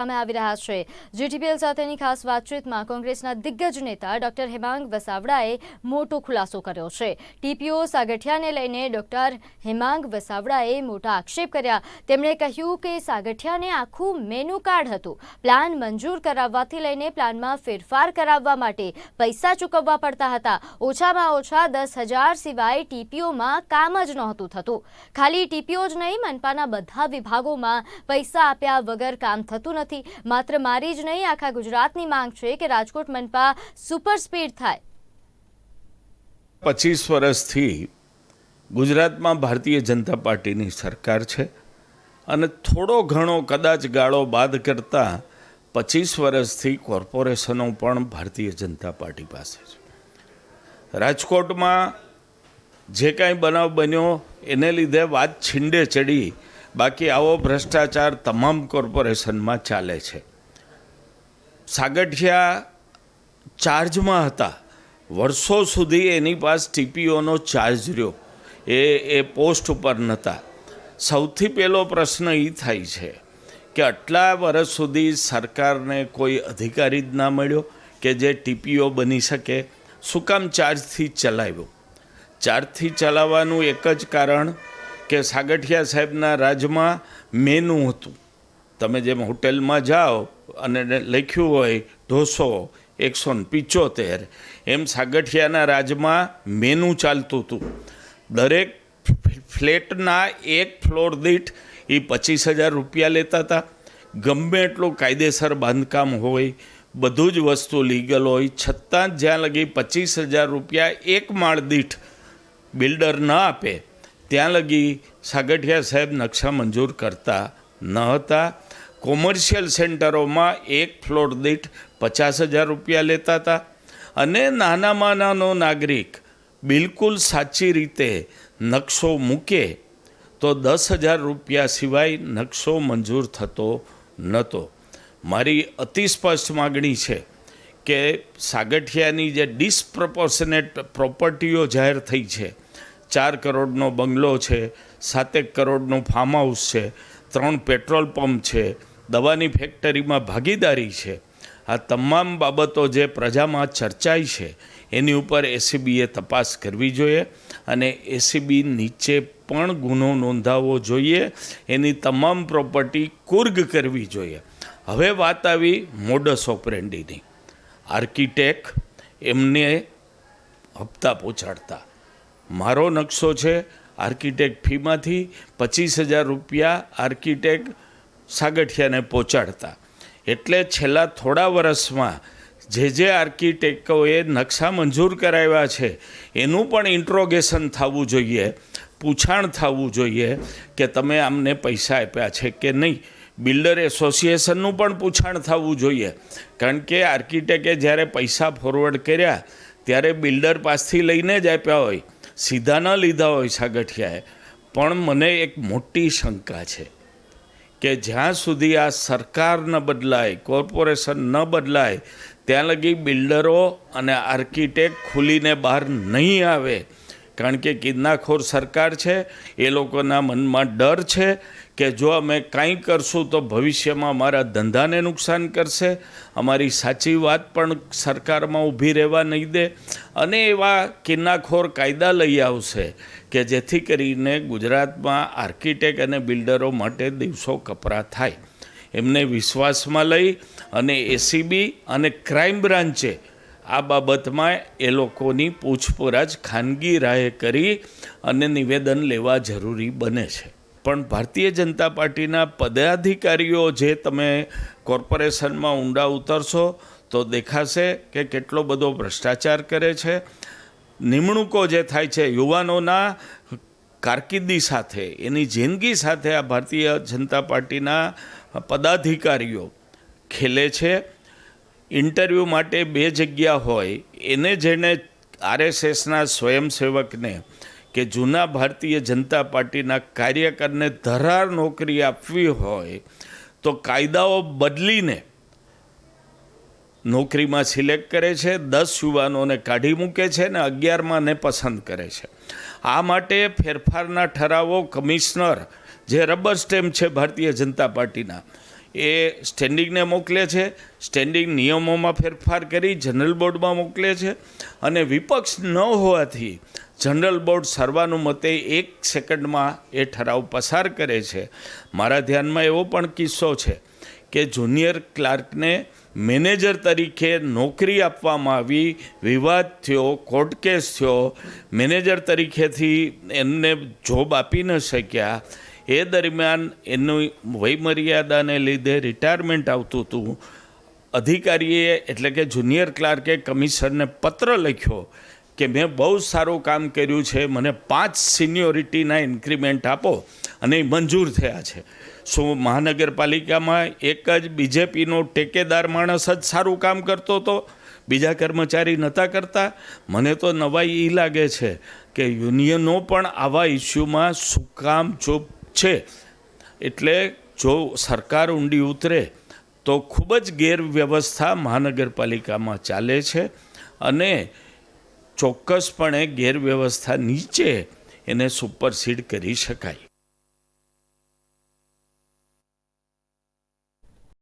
સામે આવી રહ્યા છે. જીટીપીએલ સાથેની ખાસ વાતચીતમાં કોંગ્રેસના દિગ્ગજ નેતા ડોક્ટર હેમાંગ વસાવડાએ મોટો ખુલાસો કર્યો છે. ટીપીઓ સાગઠિયાને લઈને ડોક્ટર હેમાંગ વસાવડાએ મોટા આક્ષેપ કર્યા. તેમણે કહ્યું કે સાગઠિયાને આખું મેનુ કાર્ડ હતું. પ્લાન મંજૂર કરાવવાથી લઈને પ્લાનમાં ફેરફાર કરાવવા માટે પૈસા ચૂકવવા પડતા હતા. ઓછામાં ઓછા દસ હજાર સિવાય ટીપીઓમાં કામ જ નહોતું થતું. ખાલી ટીપીઓ જ નહીં, મનપાના બધા વિભાગોમાં પૈસા આપ્યા વગર કામ થતું નથી. માત્ર મારી જ નહીં, આખા ગુજરાતની માંગ છે કે રાજકોટ મનપા સુપર સ્પીડ થાય. પચીસ વર્ષથી ગુજરાતમાં ભારતીય જનતા પાર્ટીની સરકાર છે અને થોડો ઘણો કદાચ ગાળો બાદ કરતાં પચીસ વર્ષથી કોર્પોરેશનો પણ ભારતીય જનતા પાર્ટી પાસે છે. રાજકોટમાં જે કાંઈ બનાવ બન્યો, એને લીધે વાત છીંડે ચડી બાકી આવો ભ્રષ્ટાચાર તમામ કોર્પોરેશનમાં ચાલે છે. સાગઠિયા ચાર્જમાં હતા. વર્ષો સુધી એની પાસ ટીપીઓનો ચાર્જ રહ્યો. એ એ પોસ્ટ ઉપર નહોતા. સૌથી પહેલો પ્રશ્ન એ થાય છે કે આટલા વર્ષ સુધી સરકારને કોઈ અધિકારી જ ના મળ્યો કે જે ટીપીઓ બની શકે? શું કામ ચાર્જથી ચલાવ્યો? ચાર્જથી ચલાવવાનું એક જ કારણ કે સાગઠિયા સાહેબના રાજમાં મેનુ હતું. તમે જેમ હોટેલમાં જાઓ અને લખ્યું હોય ઢોસો એકસો ને પિચોતેર, એમ સાગઠિયાના રાજમાં મેનુ ચાલતું હતું. દરેક ફ્લેટના એક ફ્લોર દીઠ એ પચીસ હજાર રૂપિયા લેતા હતા. ગમે એટલું કાયદેસર બાંધકામ હોય, બધું જ વસ્તુ લીગલ હોય, છતાં જ્યાં લગી પચીસ હજાર રૂપિયા એક માળ દીઠ બિલ્ડર ન આપે ત્યાં લગી સાગઠિયા સાહેબ નકશા મંજૂર કરતા ન હતા. કોમર્શિયલ સેન્ટરોમાં એક ફ્લોર દીઠ પચાસ હજાર રૂપિયા લેતા હતા. અને નાનામાં નાનો નાગરિક બિલકુલ સાચી રીતે નકશો મૂકે તો દસ હજાર રૂપિયા સિવાય નકશો મંજૂર થતો નહોતો. મારી અતિ સ્પષ્ટ માગણી છે કે સાગઠિયાની જે ડિસપ્રપોર્શનેટ પ્રોપર્ટીઓ જાહેર થઈ છે ચાર કરોડનો બંગલો છે, સાતેક કરોડનું ફાર્મ હાઉસ છે, ત્રણ પેટ્રોલ પંપ છે, દવાની ફેક્ટરીમાં ભાગીદારી છે. આ તમામ બાબતો જે પ્રજામાં ચર્ચાઈ છે, એની ઉપર એસીબીએ તપાસ કરવી જોઈએ અને એસીબી નીચે પણ ગુનો નોંધાવવો જોઈએ, એની તમામ પ્રોપર્ટી કુર્ગ કરવી જોઈએ. હવે વાત આવી મોડસ ઓપરેન્ડીની આર્કિટેક્ટ એમને હપ્તા પહોંચાડતા. મારો નકશો છે આર્કિટેક્ટ ફીમાંથી પચીસ હજાર રૂપિયા આર્કિટેક્ટ સાગઠિયાને પહોંચાડતા. એટલે છેલ્લા થોડા વર્ષમાં જે જે આર્કિટેક્ટોએ નકશા મંજૂર કરાવ્યા છે, એનું પણ ઇન્ટ્રોગેશન થવું જોઈએ, પૂછાણ થવું જોઈએ કે તમે આમને પૈસા આપ્યા છે કે નહીં. બિલ્ડર એસોસિએશનનું પણ પૂછાણ થવું જોઈએ. કારણ કે આર્કિટેક્ટે જ્યારે પૈસા ફોરવર્ડ કર્યા, ત્યારે બિલ્ડર પાસથી લઈને જ આપ્યા હોય. સીધા ન લીધા હોય સાગઠિયાએ, પણ મને એક મોટી શંકા છે કે જ્યાં સુધી આ સરકાર ન બદલાય, કોર્પોરેશન ન બદલાય, ત્યાં લગી બિલ્ડરો અને આર્કિટેક્ટ ખુલીને બહાર નહીં આવે. કારણ કે કિડનાખોર સરકાર છે, એ લોકોના મનમાં ડર છે કે જો અમે કાંઈ કરશું તો ભવિષ્યમાં અમારા ધંધાને નુકસાન કરશે. અમારી સાચી વાત પણ સરકારમાં ઊભી રહેવા નહીં દે. અને એવા કિન્નાખોર કાયદા લઈ આવશે કે જેથી કરીને ગુજરાતમાં આર્કિટેક્ટ અને બિલ્ડરો માટે દિવસો કપરા થાય. એમને વિશ્વાસમાં લઈ અને એસીબી અને ક્રાઇમ બ્રાન્ચે આ બાબતમાં એ લોકોની પૂછપરછ ખાનગી રાહે કરી અને નિવેદન લેવા જરૂરી બને છે. પણ ભારતીય જનતા પાર્ટીના પદાધિકારીઓ જે તમે કોર્પોરેશનમાં ઊંડા ઉતરશો તો દેખાશે કે કેટલો બધો ભ્રષ્ટાચાર કરે છે. નિમણૂકો જે થાય છે, યુવાનોના કારકિર્દી સાથે, એની જિંદગી સાથે આ ભારતીય જનતા પાર્ટીના પદાધિકારીઓ ખેલે છે. ઇન્ટરવ્યૂ માટે બે જગ્યા હોય, એને જેને આરએસએસના સ્વયંસેવકને કે જૂના ભારતીય જનતા પાર્ટીના કાર્યકરને ધરાર નોકરી આપવી હોય તો કાયદાઓ બદલીને નોકરીમાં સિલેક્ટ કરે છે, દસ યુવાનોને કાઢી મૂકે છે ને અગિયારમાંને પસંદ કરે છે. આ માટે ફેરફારના ઠરાવો કમિશનર, જે રબર સ્ટેમ્પ છે ભારતીય જનતા પાર્ટીના એ સ્ટેન્ડિંગને મોકલે છે. સ્ટેન્ડિંગ નિયમોમાં ફેરફાર કરી જનરલ બોર્ડમાં મોકલે છે. અને વિપક્ષ ન હોવાથી જનરલ બોર્ડ સર્વાનુમતે એક સેકન્ડમાં એ ઠરાવ પસાર કરે છે. મારા ધ્યાનમાં એવો પણ કિસ્સો છે કે જુનિયર ક્લાર્કને મેનેજર તરીકે નોકરી આપવામાં આવી, વિવાદ થયો કોર્ટ કેસ થયો. મેનેજર તરીકેથી એમને જોબ આપી ન શક્યા. એ દરમિયાન એની વયમર્યાદાને લીધે રિટાયરમેન્ટ આવતું હતું. અધિકારીએ એટલે કે જુનિયર ક્લાર્કે કમિશનરને પત્ર લખ્યો કે મેં બહુ સારું કામ કર્યું છે, મને પાંચ સિનિયોરિટીના ઇન્ક્રીમેન્ટ આપો અને એ મંજૂર થયા છે. શું મહાનગરપાલિકામાં એક જ બીજેપીનો ટેકેદાર માણસ જ સારું કામ કરતો હતો? બીજા કર્મચારી નહોતા કરતા? મને તો નવાઈ એ લાગે છે કે યુનિયનો પણ આવા ઇસ્યુમાં શું કામ, ચૂપ છે. એટલે જો સરકાર ઊંડી ઉતરે, તો ખૂબ જ ગેરવ્યવસ્થા મહાનગરપાલિકામાં ચાલે છે અને ચોક્કસપણે ગેરવ્યવસ્થા નીચે એને સુપરસીડ કરી શકાય.